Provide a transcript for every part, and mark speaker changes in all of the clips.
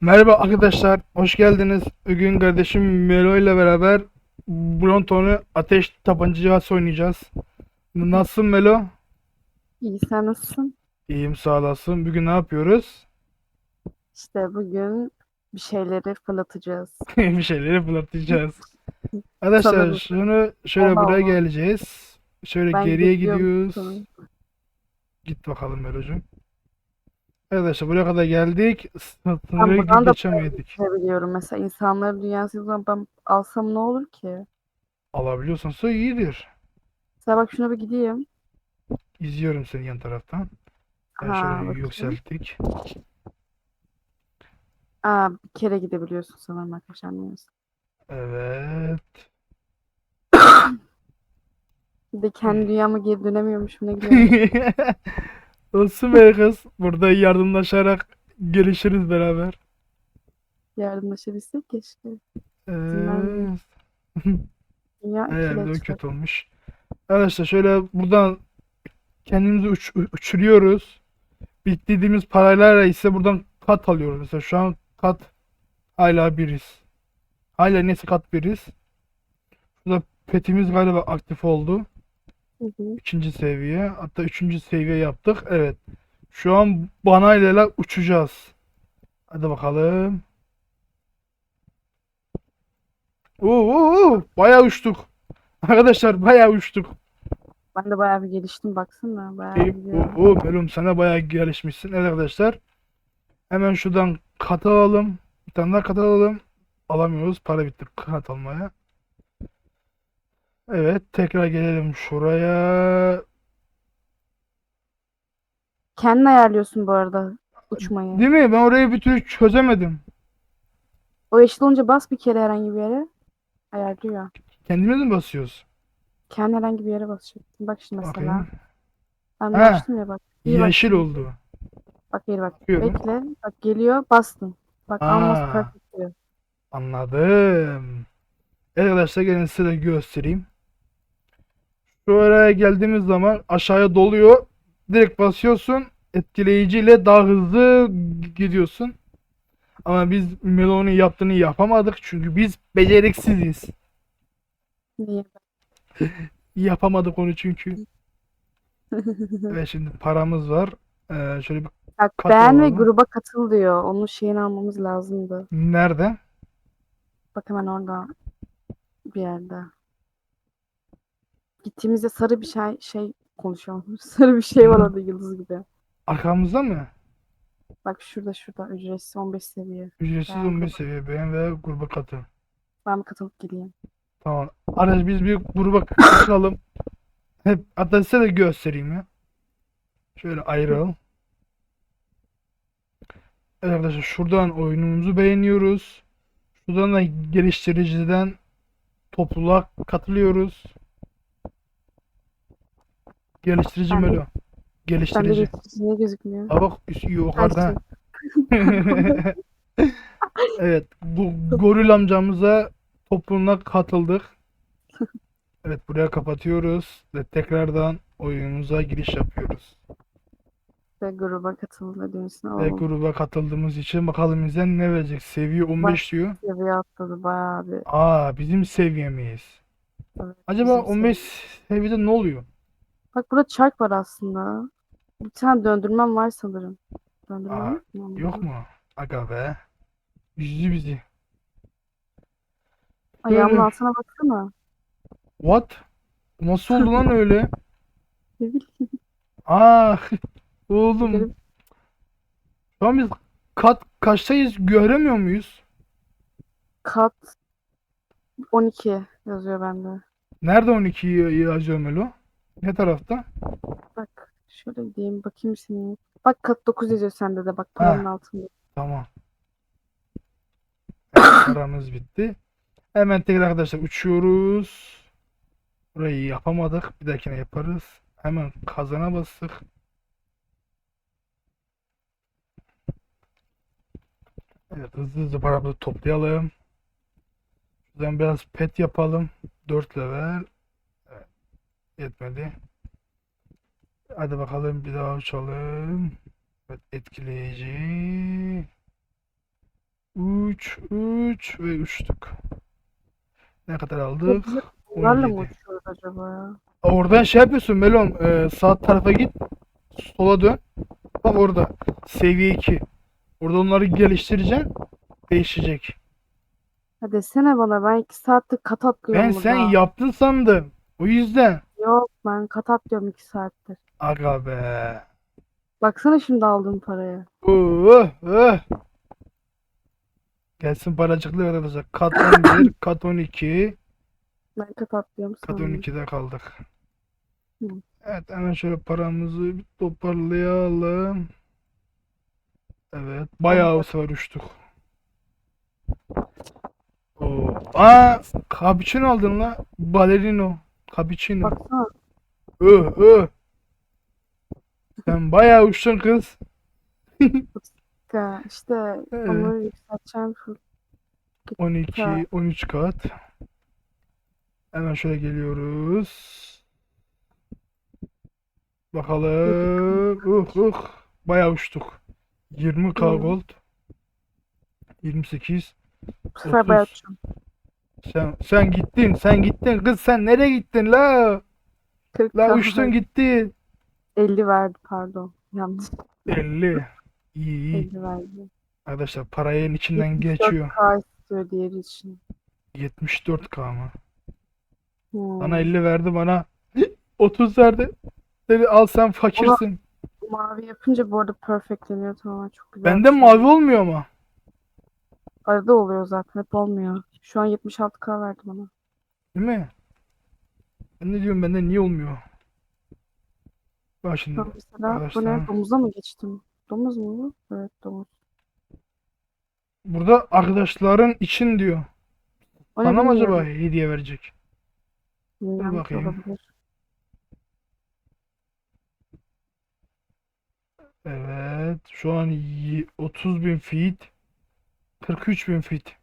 Speaker 1: Merhaba arkadaşlar, hoş geldiniz. Bugün kardeşim Melo ile beraber Bronton'u ateş tabancası oynayacağız. Nasılsın Melo?
Speaker 2: İyi sen nasılsın?
Speaker 1: İyiyim sağ olasın. Bugün ne yapıyoruz?
Speaker 2: İşte bugün bir şeyleri fırlatacağız.
Speaker 1: Bir şeyleri fırlatacağız. Arkadaşlar
Speaker 2: Sanırım.
Speaker 1: şunu şöyle buraya geleceğiz. Şöyle
Speaker 2: Ben
Speaker 1: geriye
Speaker 2: gidiyorum
Speaker 1: gidiyoruz. Git bakalım Melo'cum. Arkadaşlar buraya kadar geldik. Sınırı
Speaker 2: buradan da
Speaker 1: geçemedik.
Speaker 2: Biliyorum mesela insanların dünyası zaman ben alsam ne olur ki?
Speaker 1: Alabiliyorsansa iyidir.
Speaker 2: Mesela bak şuna bir gideyim.
Speaker 1: İzliyorum seni yan taraftan. Ben
Speaker 2: Ha,
Speaker 1: şöyle
Speaker 2: bakayım.
Speaker 1: yükselttik.
Speaker 2: Aa, bir kere gidebiliyorsun sanırım arkadaşlar. neyse.
Speaker 1: Evet.
Speaker 2: Bir de kendi dünyama geri dönemiyormuşum ne güzel.
Speaker 1: Olsun be kız. Burada yardımlaşarak gelişiriz beraber.
Speaker 2: Yardımlaşabilsek keşke. Dünya ikiye
Speaker 1: o
Speaker 2: çıkar.
Speaker 1: kötü olmuş. Arkadaşlar şöyle buradan kendimizi uç- uçuruyoruz. Bitirdiğimiz paraylarla ise buradan kat alıyoruz. Mesela şu an kat hala biriz. Hala neyse kat biriz. Şurada petimiz galiba aktif oldu.
Speaker 2: Hı hı.
Speaker 1: İkinci seviye. Hatta üçüncü seviye yaptık. Evet. Şu an banayla uçacağız. Hadi bakalım. Oo, oo, bayağı uçtuk. Arkadaşlar bayağı uçtuk.
Speaker 2: Ben de bayağı bir geliştim baksana. Bayağı
Speaker 1: Ey,
Speaker 2: gidiyorum.
Speaker 1: oo, oo, Belum sana bayağı gelişmişsin. Evet arkadaşlar. Hemen şuradan kat alalım. Bir tane daha kat alalım. Alamıyoruz. Para bitti kat almaya. Evet. Tekrar gelelim şuraya.
Speaker 2: Kendin ayarlıyorsun bu arada uçmayı.
Speaker 1: Değil mi? Ben orayı bir türlü çözemedim.
Speaker 2: O yeşil olunca bas bir kere herhangi bir yere. Ayarlıyor.
Speaker 1: Kendimiz mi basıyoruz?
Speaker 2: Kendi herhangi bir yere basacaksın. Bak şimdi mesela.
Speaker 1: Bakayım.
Speaker 2: Ben
Speaker 1: Ha,
Speaker 2: başladım ya bak. İyi bak
Speaker 1: Yeşil oldu.
Speaker 2: Bak iyi bak.
Speaker 1: Bakıyorum.
Speaker 2: Bekle. Bak geliyor bastın. Bak almost
Speaker 1: Aa.
Speaker 2: perfect diyor.
Speaker 1: Anladım. Evet arkadaşlar gelin size de göstereyim. Şuraya geldiğimiz zaman aşağıya doluyor. Direkt basıyorsun. Etkileyiciyle daha hızlı gidiyorsun. Ama biz Melo'nun yaptığını yapamadık. Çünkü biz beceriksiziz.
Speaker 2: Niye?
Speaker 1: Yapamadık onu çünkü. Ve şimdi paramız var. Ee, şöyle bir
Speaker 2: Bak beğen ve gruba katıl diyor. Onun şeyini almamız lazımdı.
Speaker 1: nerede?
Speaker 2: Bak hemen orada bir yerde. Gittiğimizde sarı bir şey şey konuşuyor. Sarı bir şey var orada yıldız gibi.
Speaker 1: Arkamızda mı?
Speaker 2: Bak şurada şurada ücretsiz 15 seviye.
Speaker 1: Ücretsiz
Speaker 2: Ben
Speaker 1: 15 seviye beğen ve gruba katıl.
Speaker 2: Ben katılıp geleyim.
Speaker 1: Tamam. Arkadaş biz bir gruba katılalım. Hep hatta size de göstereyim ya. Şöyle ayıralım. Evet arkadaşlar şuradan oyunumuzu beğeniyoruz. Şuradan da geliştiriciden topluluğa katılıyoruz. Geliştirici
Speaker 2: de-
Speaker 1: Melo. Geliştirici.
Speaker 2: de niye gözükmüyor?
Speaker 1: Aa bak üst yukarıda.
Speaker 2: Ay,
Speaker 1: Evet, bu goril amcamıza topluluğuna katıldık. Evet, buraya kapatıyoruz ve tekrardan oyunumuza giriş yapıyoruz.
Speaker 2: Ve gruba katıl ve dönüşüne
Speaker 1: Ve
Speaker 2: oğlum.
Speaker 1: gruba katıldığımız için bakalım bize ne verecek? Seviye 15 diyor.
Speaker 2: Seviye atladı bayağı bir.
Speaker 1: Aa, bizim seviyemiz.
Speaker 2: Evet,
Speaker 1: Acaba
Speaker 2: bizim
Speaker 1: 15 seviyede ne oluyor?
Speaker 2: Bak burada çark var aslında. Bir tane döndürmem var sanırım. Döndürmem
Speaker 1: Aa,
Speaker 2: yok mu?
Speaker 1: Yok mu? Aga be. Üzdü bizi.
Speaker 2: Ayağımın altına baksana.
Speaker 1: What? Nasıl oldu lan öyle?
Speaker 2: Ne bileyim.
Speaker 1: Aa, oğlum.
Speaker 2: Gidelim.
Speaker 1: Şu an biz kat kaçtayız göremiyor muyuz?
Speaker 2: Kat 12 yazıyor bende.
Speaker 1: Nerede 12 yazıyor Melo? Ne tarafta?
Speaker 2: Bak şöyle gideyim bakayım seni. Bak kat 9 yazıyor sende de bak paranın altında.
Speaker 1: Tamam. Evet, paramız bitti. Hemen tekrar arkadaşlar uçuyoruz. Burayı yapamadık. Bir dahakine yaparız. Hemen kazana bastık. Evet hızlı hızlı paramızı toplayalım. Şuradan biraz pet yapalım. 4 level. Yetmedi. Hadi bakalım bir daha uçalım. Evet etkileyici. 3 3 ve uçtuk. Ne kadar aldık?
Speaker 2: Bunlarla mı
Speaker 1: 17.
Speaker 2: uçuyoruz acaba ya?
Speaker 1: Oradan şey yapıyorsun Melon. e, sağ tarafa git. Sola dön. Bak orada. Seviye 2. Orada onları geliştireceksin. Değişecek.
Speaker 2: Ha desene bana ben 2 saattir kat atlıyorum
Speaker 1: Ben sen
Speaker 2: burada.
Speaker 1: yaptın sandım. O yüzden.
Speaker 2: Yok ben kat atlıyorum 2 saattir.
Speaker 1: Aga be.
Speaker 2: Baksana şimdi aldığım paraya.
Speaker 1: Oh, oh. Gelsin paracıklı arkadaşlar. Kat 11, kat 12.
Speaker 2: Ben kat atlıyorum
Speaker 1: Kat
Speaker 2: sandım.
Speaker 1: 12'de kaldık.
Speaker 2: Hı.
Speaker 1: Evet hemen şöyle paramızı bir toparlayalım. Evet. Bayağı bu sefer uçtuk. Oo. Aa, cappuccino aldın la. Ballerino. Cappuccino.
Speaker 2: Baksana.
Speaker 1: Öh öh. Sen bayağı uçtun kız.
Speaker 2: Ya işte
Speaker 1: Evet.
Speaker 2: onları yükselteceğim. full.
Speaker 1: 12,
Speaker 2: Ha.
Speaker 1: 13 kat. Hemen şöyle geliyoruz. Bakalım. Uh uh. Bayağı uçtuk. 20k
Speaker 2: Hı.
Speaker 1: gold. 28.
Speaker 2: Bu sefer
Speaker 1: 30. Sen sen gittin, sen gittin kız sen nereye gittin la?
Speaker 2: 40
Speaker 1: La uçtun gittin.
Speaker 2: 50 verdi pardon. Yanlış.
Speaker 1: 50. İyi iyi.
Speaker 2: 50 verdi.
Speaker 1: Arkadaşlar parayın içinden
Speaker 2: 74
Speaker 1: geçiyor.
Speaker 2: K istiyor diğeri için.
Speaker 1: 74k mı?
Speaker 2: Hmm.
Speaker 1: Bana 50 verdi bana 30 verdi. Dedi al sen fakirsin.
Speaker 2: Mavi yapınca bu arada perfectleniyor tamamen çok güzel.
Speaker 1: Bende
Speaker 2: şey.
Speaker 1: mavi olmuyor mu?
Speaker 2: Arada oluyor zaten hep olmuyor. Şu an 76k verdi bana.
Speaker 1: Değil mi? Ben ne diyorum bende niye olmuyor? Bak şimdi.
Speaker 2: An mesela bu ne? Domuza mı geçtim? Domuz mu? Evet domuz.
Speaker 1: Burada arkadaşların için diyor.
Speaker 2: O
Speaker 1: Bana mı acaba hediye verecek?
Speaker 2: Bilmiyorum ki
Speaker 1: bakayım.
Speaker 2: olabilir.
Speaker 1: Evet. Şu an 30 bin feet. 43 bin feet.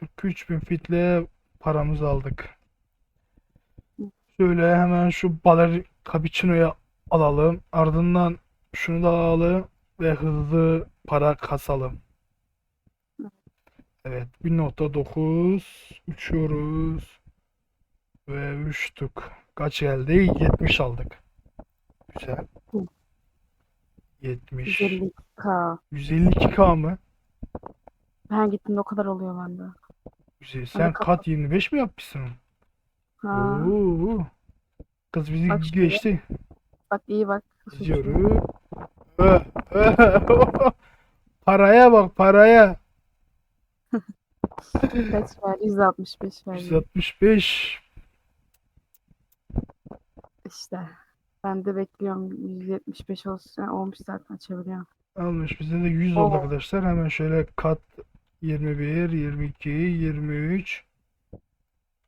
Speaker 1: 43 bin feetle paramızı aldık. Şöyle hemen şu baler cappuccino'yu alalım. Ardından şunu da alalım ve hızlı para kasalım. Evet 1.9 uçuyoruz ve uçtuk. Kaç geldi? 70 aldık. Güzel.
Speaker 2: Hı.
Speaker 1: 70.
Speaker 2: 150k.
Speaker 1: 152k mı?
Speaker 2: Ben gittiğimde o kadar oluyor bende.
Speaker 1: Güzel. Sen
Speaker 2: kapat.
Speaker 1: kat 25 mi yapmışsın?
Speaker 2: Ha.
Speaker 1: Oo. Kız bizi
Speaker 2: Bak şöyle.
Speaker 1: geçti.
Speaker 2: Bak iyi bak. Nasıl uçuyor.
Speaker 1: Diyoruz. Ö, ö. Paraya bak paraya.
Speaker 2: Kaç verdi? 165 verdi.
Speaker 1: 165.
Speaker 2: İşte. Ben de bekliyorum 175 olsun. Yani olmuş zaten açabiliyorum.
Speaker 1: Almış. Bize de 100 oldu
Speaker 2: Oo.
Speaker 1: arkadaşlar. Hemen şöyle kat 21, 22, 23.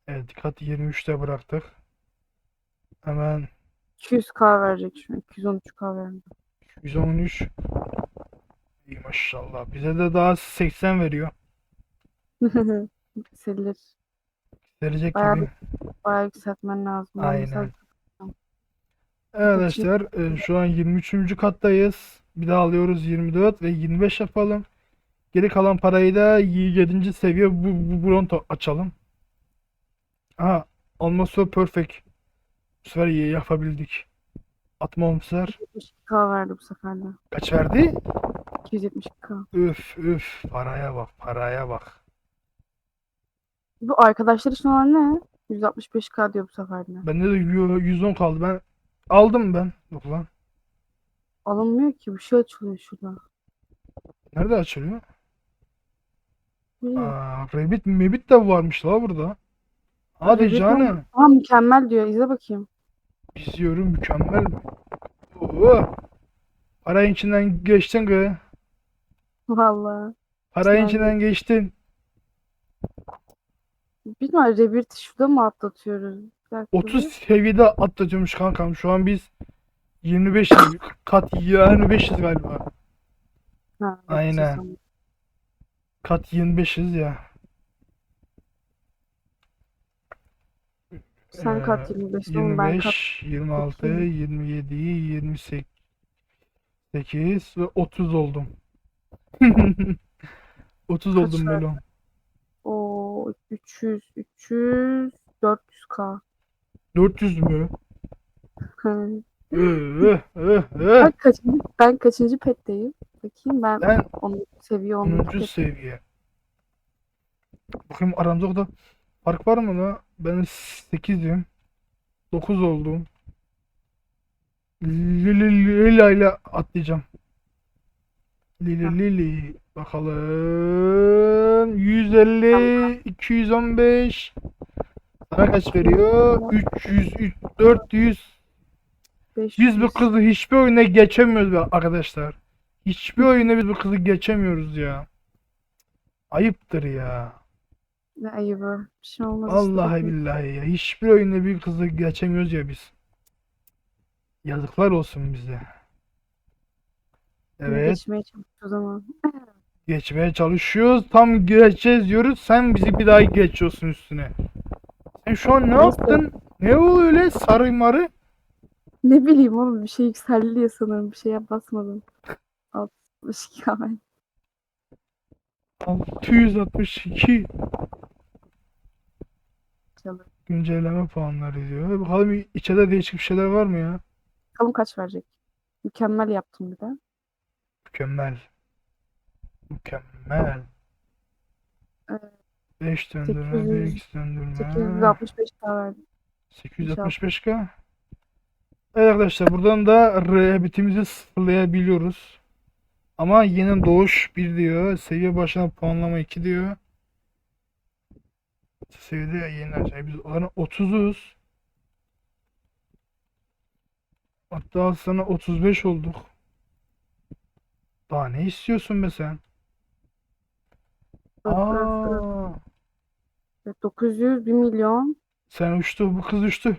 Speaker 1: Evet kat 23'te bıraktık. Hemen
Speaker 2: 200k verecek an. 213k verdi.
Speaker 1: 113. İyi maşallah. Bize de daha 80 veriyor.
Speaker 2: Yükselir.
Speaker 1: Verecek
Speaker 2: Bayağı
Speaker 1: gibi.
Speaker 2: Bayağı yükseltmen lazım.
Speaker 1: Aynen. Evet arkadaşlar e, şu an 23. kattayız. Bir daha alıyoruz 24 ve 25 yapalım. Geri kalan parayı da 7. seviye bu, bu Bronto açalım. Aha almost so perfect. Bu sefer iyi yapabildik. Atma bu sefer.
Speaker 2: 272k verdi bu sefer de.
Speaker 1: Kaç verdi?
Speaker 2: 272k.
Speaker 1: Üf üf paraya bak paraya bak.
Speaker 2: Bu arkadaşlar için olan ne? 165k diyor bu sefer de.
Speaker 1: Bende de yu- 110 kaldı ben. Aldım ben. Yok lan.
Speaker 2: Alınmıyor ki. Bir şey açılıyor şurada.
Speaker 1: Nerede açılıyor? Aa, Rabbit Mebit de varmış la burada. Hadi
Speaker 2: Rabbit
Speaker 1: canım.
Speaker 2: Aa mükemmel diyor. İzle bakayım.
Speaker 1: İzliyorum mükemmel? Oo. Parayın içinden geçtin kız.
Speaker 2: Vallahi.
Speaker 1: Parayın içinden geçtin.
Speaker 2: Bilmiyorum. Rebirth'i şurada mı atlatıyoruz? Bir dakika
Speaker 1: 30
Speaker 2: bir.
Speaker 1: seviyede atlatıyormuş kankam. Şu an biz 25 kat 25'iz galiba.
Speaker 2: Ha,
Speaker 1: Aynen.
Speaker 2: bakacağız
Speaker 1: Kat 25'iz ya.
Speaker 2: Sen kat
Speaker 1: Ee,
Speaker 2: 25 oğlum ben kat
Speaker 1: 25, 26,
Speaker 2: bakayım.
Speaker 1: 27, 28 8 ve 30 oldum. 30
Speaker 2: Kaç
Speaker 1: oldum melon.
Speaker 2: O 300 300 400k.
Speaker 1: 400 mü?
Speaker 2: Hı.
Speaker 1: Öh, öh,
Speaker 2: ben
Speaker 1: öh.
Speaker 2: kaçıncı ben kaçıncı petteyim? Bakayım ben
Speaker 1: Ben
Speaker 2: onu seviye 10.
Speaker 1: 10. seviye. Bakayım aramızda da fark var mı la? Ben 8'im. 9 oldum. Lila ile atlayacağım. Lili Lili. Bakalım. 150, 215. Sana kaç veriyor? 300, 300, 400.
Speaker 2: 500.
Speaker 1: Biz bu kızı hiçbir oyuna geçemiyoruz be arkadaşlar. Hiçbir oyuna biz bu kızı geçemiyoruz ya. Ayıptır ya.
Speaker 2: Ne ayıbı. Bir şey olmaz işte.
Speaker 1: Vallahi
Speaker 2: Bakın.
Speaker 1: billahi ya. Hiçbir oyunda bir kızı geçemiyoruz ya biz. Yazıklar olsun bize. Evet,
Speaker 2: Geçmeye çalışıyoruz ama.
Speaker 1: geçmeye çalışıyoruz. Tam geçeceğiz diyoruz. Sen bizi bir daha geçiyorsun üstüne. Sen şu an ne
Speaker 2: Neyse.
Speaker 1: yaptın? Ne oldu öyle sarı marı?
Speaker 2: Ne bileyim oğlum bir şey yükseldi diye sanırım. Bir şeye basmadım. 62 ay.
Speaker 1: 662
Speaker 2: Çalı.
Speaker 1: güncelleme puanları diyor. Bakalım içeride değişik bir şeyler var mı ya?
Speaker 2: Bakalım kaç verecek. Mükemmel yaptım bir de.
Speaker 1: Mükemmel. Mükemmel.
Speaker 2: Evet.
Speaker 1: 5 döndürme,
Speaker 2: 800
Speaker 1: 1x döndürme.
Speaker 2: 865 daha verdim.
Speaker 1: 865k. Evet arkadaşlar buradan da rehabitimizi sıfırlayabiliyoruz. Ama yeniden doğuş 1 diyor. Seviye başına puanlama 2 diyor. Seviyede yeni aşağı. Biz oranı 30'uz. Hatta sana 35 olduk. Daha ne istiyorsun be sen? Aa,
Speaker 2: Evet, 900 1 milyon.
Speaker 1: sen uçtu. Bu kız uçtu.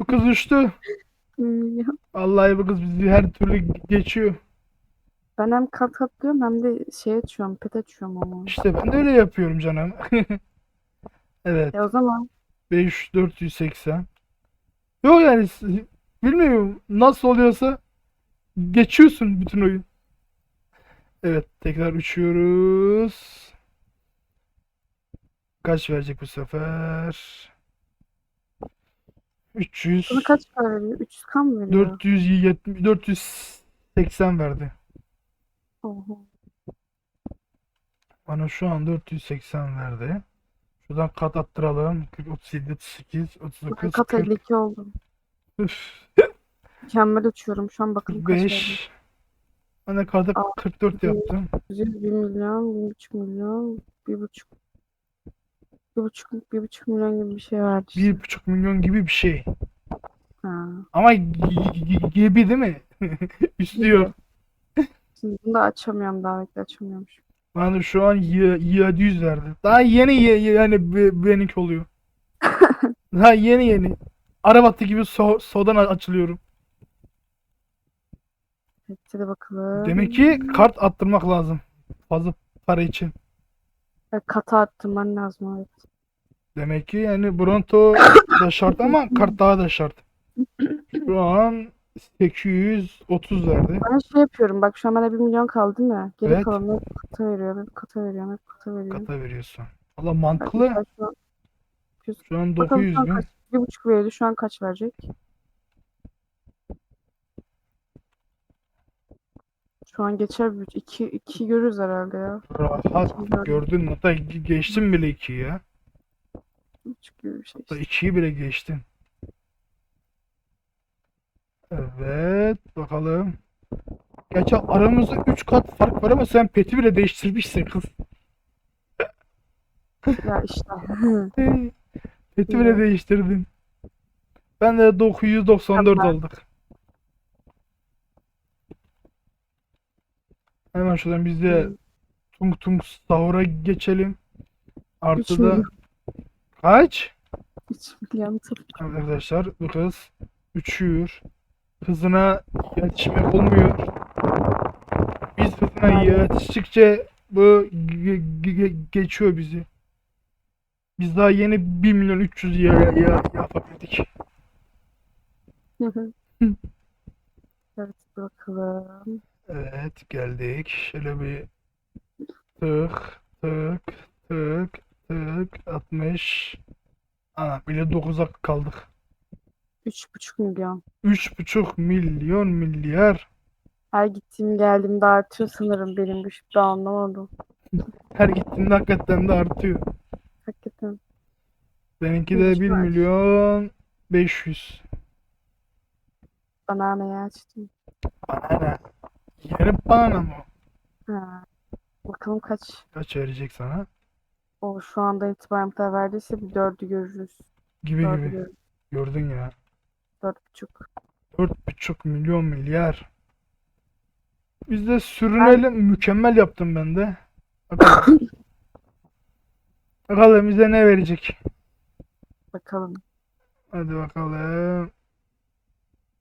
Speaker 1: Bu kız uçtu.
Speaker 2: 1 milyon.
Speaker 1: Vallahi bu kız bizi her türlü geçiyor.
Speaker 2: Ben hem kat atlıyorum hem de şey açıyorum. Pet açıyorum ama.
Speaker 1: İşte ben de öyle yapıyorum canım. Evet.
Speaker 2: E o zaman
Speaker 1: 5 480. Yok yani s- bilmiyorum nasıl oluyorsa geçiyorsun bütün oyun. Evet tekrar uçuyoruz. Kaç verecek bu sefer? 300
Speaker 2: sana kaç para veriyor? 300k mı veriyor?
Speaker 1: 470 480 verdi.
Speaker 2: Oho.
Speaker 1: Bana şu an 480 verdi. Şuradan kat attıralım. 40, 37, 38,
Speaker 2: Ben
Speaker 1: 39,
Speaker 2: kat
Speaker 1: 40,
Speaker 2: 52 oldum.
Speaker 1: üf,
Speaker 2: Mükemmel uçuyorum. Şu an bakalım kaç verecek.
Speaker 1: 45. Ben de karda
Speaker 2: Aa,
Speaker 1: 44 yaptım.
Speaker 2: 100, 1 milyon, 1,5 milyon, 1,5 1,5 1,5 milyon gibi bir şey verdi işte.
Speaker 1: 1,5 milyon gibi bir şey.
Speaker 2: Ha.
Speaker 1: Ama gi- gi- gibi değil mi? Üstü yok.
Speaker 2: Şimdi bunu da açamıyorum bekle açamıyormuş.
Speaker 1: Bana da şu an y- 700 verdi. Daha yeni ye- ye- yani be- benimki oluyor. Daha yeni yeni. Arabatı gibi so sodan açılıyorum.
Speaker 2: De bakalım.
Speaker 1: Demek ki kart attırmak lazım. Fazla para için.
Speaker 2: Evet, kata arttırman lazım evet.
Speaker 1: Demek ki yani Bronto da şart ama kart daha da şart. Şu an 830 verdi.
Speaker 2: Ben şey yapıyorum bak şu an bende 1 milyon kaldı değil mi? Geri
Speaker 1: Evet.
Speaker 2: kalanı hep kata veriyorum, hep kata veriyorum, hep kata veriyorum.
Speaker 1: Kata veriyorsun. Valla mantıklı.
Speaker 2: şu an-
Speaker 1: Şu an
Speaker 2: Bakalım
Speaker 1: 900
Speaker 2: şu an
Speaker 1: bin.
Speaker 2: kaç? Bir buçuk veriyordu şu an kaç verecek? Şu an geçer bir iki, iki görürüz herhalde ya.
Speaker 1: Rahat gördün. Hatta ge- geçtin bile 2'yi ya.
Speaker 2: Bir buçuk gibi bir şey
Speaker 1: Hatta
Speaker 2: işte.
Speaker 1: 2'yi bile geçtin. Evet. Bakalım. Gerçi aramızda 3 kat fark var ama sen peti bile değiştirmişsin kız.
Speaker 2: Ya işte.
Speaker 1: Peti bile değiştirdin. Ben de 994
Speaker 2: Mükemmel.
Speaker 1: olduk. Hemen şuradan biz de tung tung sahura geçelim.
Speaker 2: Üç
Speaker 1: Artı da
Speaker 2: milyon.
Speaker 1: kaç?
Speaker 2: 3 milyon tabii.
Speaker 1: Evet arkadaşlar bu kız uçuyor. Hızına yetişmek olmuyor. Biz hızına yetiştikçe bu ge- ge- geçiyor bizi. Biz daha yeni 1 milyon 300 ya, ya yapabildik.
Speaker 2: Evet bakalım.
Speaker 1: Evet geldik. Şöyle bir Tık tık tık tık 60. Ana bile 9'a kaldık.
Speaker 2: 3,5 milyon.
Speaker 1: 3,5 milyon milyar.
Speaker 2: Her gittiğim geldiğimde artıyor sanırım benim bu ben anlamadım.
Speaker 1: Her gittiğinde hakikaten de artıyor.
Speaker 2: Hakikaten.
Speaker 1: Benimki de
Speaker 2: Hiç
Speaker 1: 1
Speaker 2: var.
Speaker 1: milyon 500.
Speaker 2: Bananayı açtım.
Speaker 1: Bana ne? Yarım bana mı?
Speaker 2: Ha. Bakalım kaç.
Speaker 1: Kaç verecek sana?
Speaker 2: O şu anda itibaren bu kadar verdiyse bir dördü görürüz.
Speaker 1: Gibi
Speaker 2: Dördü
Speaker 1: gibi.
Speaker 2: görürüz.
Speaker 1: Gördün ya.
Speaker 2: Dört buçuk.
Speaker 1: 4,5 milyon milyar. Biz de sürünelim. Mükemmel yaptım ben de. Bakalım. Bakalım bize ne verecek.
Speaker 2: Bakalım.
Speaker 1: Hadi bakalım.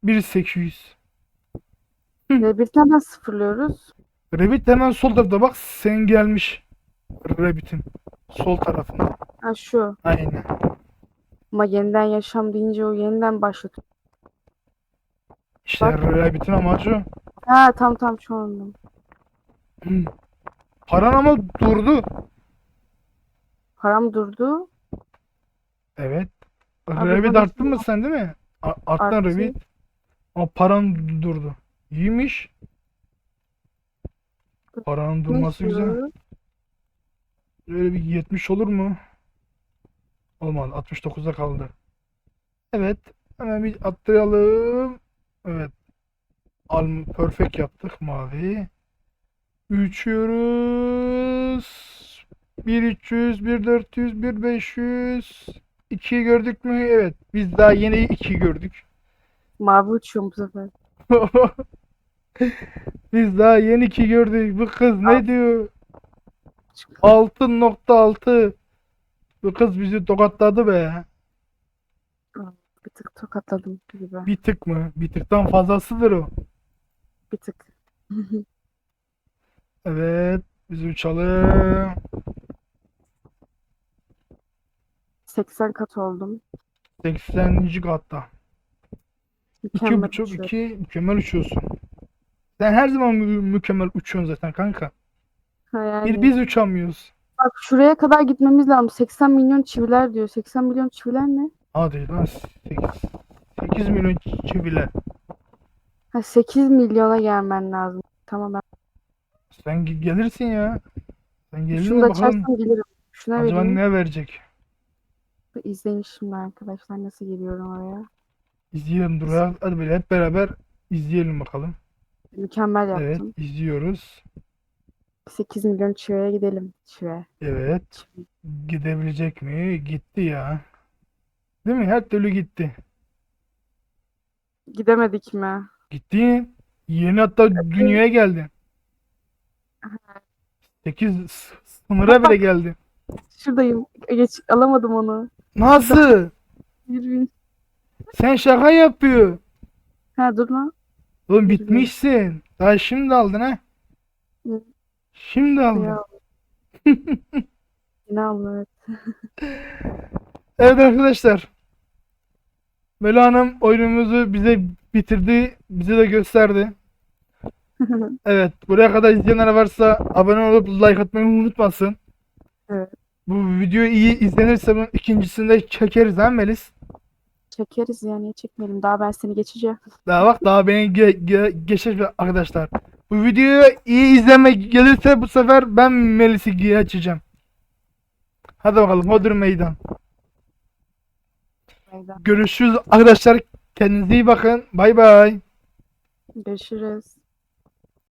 Speaker 1: 1.800.
Speaker 2: Ve bir hemen sıfırlıyoruz.
Speaker 1: Revit hemen sol tarafta bak sen gelmiş. Revit'in sol tarafında.
Speaker 2: Ha şu.
Speaker 1: Aynen.
Speaker 2: Ama yeniden yaşam deyince o yeniden başlatıyor.
Speaker 1: İşte
Speaker 2: Bak.
Speaker 1: Revit'in amacı.
Speaker 2: Ha tam tam şu anda.
Speaker 1: Hı. Paran ama durdu.
Speaker 2: Param durdu.
Speaker 1: Evet.
Speaker 2: Abi bana
Speaker 1: arttın mı sen değil mi? A- arttın
Speaker 2: Arttı.
Speaker 1: Revit. Ama paran du- durdu. İyiymiş. Paranın durması güzel. Böyle bir 70 olur mu? Olmadı. 69'da kaldı. Evet. Hemen bir attıralım. Evet. Al perfect yaptık mavi. Uçuyoruz. 1300, 1400, 1500. 2'yi gördük mü? Evet. Biz daha yeni 2 gördük.
Speaker 2: Mavi uçuyorum bu sefer.
Speaker 1: Biz daha yeni 2 gördük. Bu kız ne diyor? 6.6. Bu kız bizi tokatladı be.
Speaker 2: Bir tık tokatladım gibi.
Speaker 1: Bir tık mı? Bir tıktan fazlasıdır o.
Speaker 2: Bir tık.
Speaker 1: Evet. Biz uçalım.
Speaker 2: 80 kat oldum.
Speaker 1: 80. katta.
Speaker 2: Mükemmel
Speaker 1: 2.5
Speaker 2: uçuyorum.
Speaker 1: 2 mükemmel uçuyorsun. Sen her zaman mü- mükemmel uçuyorsun zaten kanka.
Speaker 2: Ha yani.
Speaker 1: Bir biz uçamıyoruz.
Speaker 2: Bak şuraya kadar gitmemiz lazım. 80 milyon çiviler diyor. 80 milyon çiviler ne?
Speaker 1: Hadi lan 8, 8 milyon çiviler.
Speaker 2: Ha 8 milyona gelmen lazım. Tamam ben
Speaker 1: Sen ge- gelirsin ya. Sen gelir
Speaker 2: şunu
Speaker 1: mi
Speaker 2: da
Speaker 1: bakalım.
Speaker 2: açarsam gelirim. Şuna
Speaker 1: Acaba
Speaker 2: vereyim.
Speaker 1: ne verecek?
Speaker 2: İzleyin şimdi arkadaşlar nasıl geliyorum oraya.
Speaker 1: İzleyelim dur ya. Hadi böyle hep beraber izleyelim bakalım.
Speaker 2: Mükemmel
Speaker 1: Evet
Speaker 2: yaptım.
Speaker 1: izliyoruz.
Speaker 2: 8 milyon çiveye gidelim. Çive.
Speaker 1: Evet. Gidebilecek mi? Gitti ya. Değil mi? Her türlü gitti.
Speaker 2: Gidemedik mi?
Speaker 1: Gitti. Yeni hatta dünyaya geldi. 8 sınıra bile geldi.
Speaker 2: Şuradayım. Geç alamadım onu.
Speaker 1: Nasıl?
Speaker 2: 20.
Speaker 1: Sen şaka yapıyor.
Speaker 2: Ha dur lan.
Speaker 1: Oğlum bitmişsin. Daha şimdi aldın ha.
Speaker 2: Hı.
Speaker 1: Şimdi aldın.
Speaker 2: Yine aldım evet.
Speaker 1: Evet arkadaşlar. Melo Hanım oyunumuzu bize bitirdi. Bize de gösterdi. Evet. Buraya kadar izleyenler varsa abone olup like atmayı unutmasın.
Speaker 2: Evet.
Speaker 1: Bu video iyi izlenirse bunun ikincisini de çekeriz ha Melis.
Speaker 2: Çekeriz ya niye çekmeyelim. Daha ben seni geçeceğim.
Speaker 1: Daha bak daha beni ge ge geçecek arkadaşlar. Bu videoya iyi izlenme gelirse bu sefer ben Melis'i geçeceğim. Hadi bakalım Hodri meydan. Görüşürüz arkadaşlar. Kendinize iyi bakın. Bay bay.
Speaker 2: Görüşürüz.